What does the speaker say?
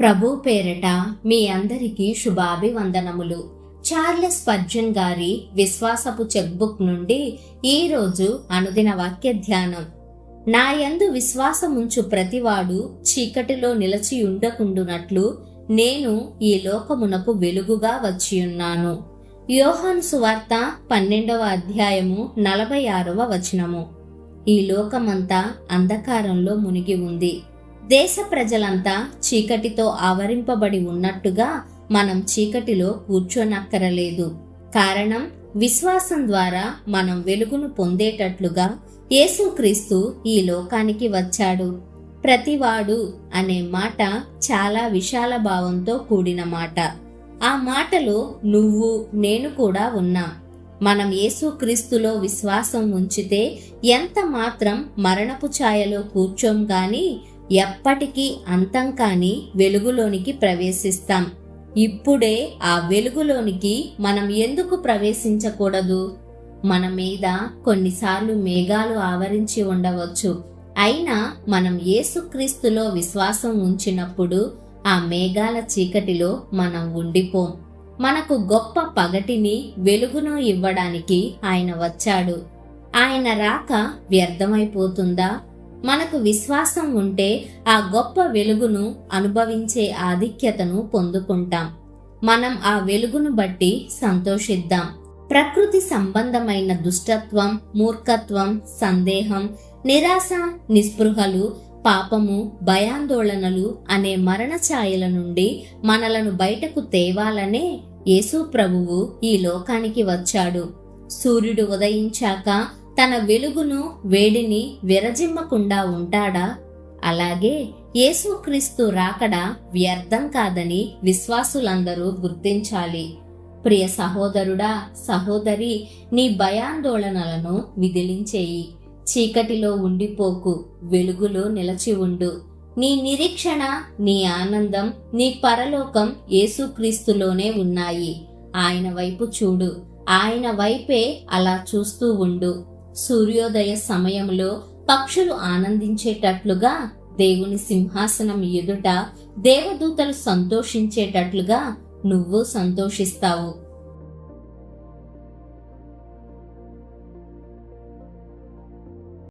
ప్రభు పేరట మీ అందరికీ శుభాభివందనములు. చార్లెస్ పర్జన్ గారి విశ్వాసపు చెక్బుక్ నుండి ఈరోజు అనుదిన వాక్య ధ్యానం. నా యందు విశ్వాసముంచు ప్రతివాడు చీకటిలో నిలిచి ఉండకుండునట్లు నేను ఈ లోకమునకు వెలుగుగా వచ్చియున్నాను. యోహాను సువార్త పన్నెండవ అధ్యాయము నలభై ఆరవ వచనము. ఈ లోకమంతా అంధకారంలో మునిగి ఉంది. దేశ ప్రజలంతా చీకటితో ఆవరింపబడి ఉన్నట్టుగా మనం చీకటిలో కూర్చోనక్కరలేదు. కారణం విశ్వాసం ద్వారా మనం వెలుగును పొందేటట్లుగా యేసుక్రీస్తు ఈ లోకానికి వచ్చాడు. ప్రతివాడు అనే మాట చాలా విశాల భావంతో కూడిన మాట. ఆ మాటలో నువ్వు నేను కూడా ఉన్నాం. మనం యేసుక్రీస్తులో విశ్వాసం ఉంచితే ఎంత మాత్రం మరణపు ఛాయలో కూర్చోం గాని ఎప్పటికీ అంతం కాని వెలుగులోనికి ప్రవేశిస్తాం. ఇప్పుడే ఆ వెలుగులోనికి మనం ఎందుకు ప్రవేశించకూడదు? మన మీద కొన్నిసార్లు మేఘాలు ఆవరించి ఉండవచ్చు. అయినా మనం యేసుక్రీస్తులో విశ్వాసం ఉంచినప్పుడు ఆ మేఘాల చీకటిలో మనం ఉండిపోం. మనకు గొప్ప పగటిని వెలుగును ఇవ్వడానికి ఆయన వచ్చాడు. ఆయన రాక వ్యర్థమైపోతుందా? మనకు విశ్వాసం ఉంటే ఆ గొప్ప వెలుగును అనుభవించే ఆధిక్యతను పొందుకుంటాం. మనం ఆ వెలుగును బట్టి సంతోషిద్దాం. ప్రకృతి సంబంధమైన దుష్టత్వం మూర్ఖత్వం సందేహం నిరాశ నిస్పృహలు పాపము భయాందోళనలు అనే మరణ ఛాయల నుండి మనలను బయటకు తేవాలనే యేసు ప్రభువు ఈ లోకానికి వచ్చాడు. సూర్యుడు ఉదయించాక తన వెలుగును వేడిని విరజిమ్మకుండా ఉంటాడా? అలాగే యేసుక్రీస్తు రాకడ వ్యర్థం కాదని విశ్వాసులందరూ గుర్తించాలి. ప్రియ సహోదరుడా సహోదరి నీ భయాందోళనలను విదిలించేయి చీకటిలో ఉండిపోకు వెలుగులో నిలచి ఉండు. నీ నిరీక్షణ నీ ఆనందం నీ పరలోకం యేసుక్రీస్తులోనే ఉన్నాయి. ఆయన వైపు చూడు. ఆయన వైపే అలా చూస్తూ ఉండు. సూర్యోదయ సమయంలో పక్షులు ఆనందించేటట్లుగా దేవుని సింహాసనం ఎదుట దేవదూతలు సంతోషించేటట్లుగా నువ్వు సంతోషిస్తావు.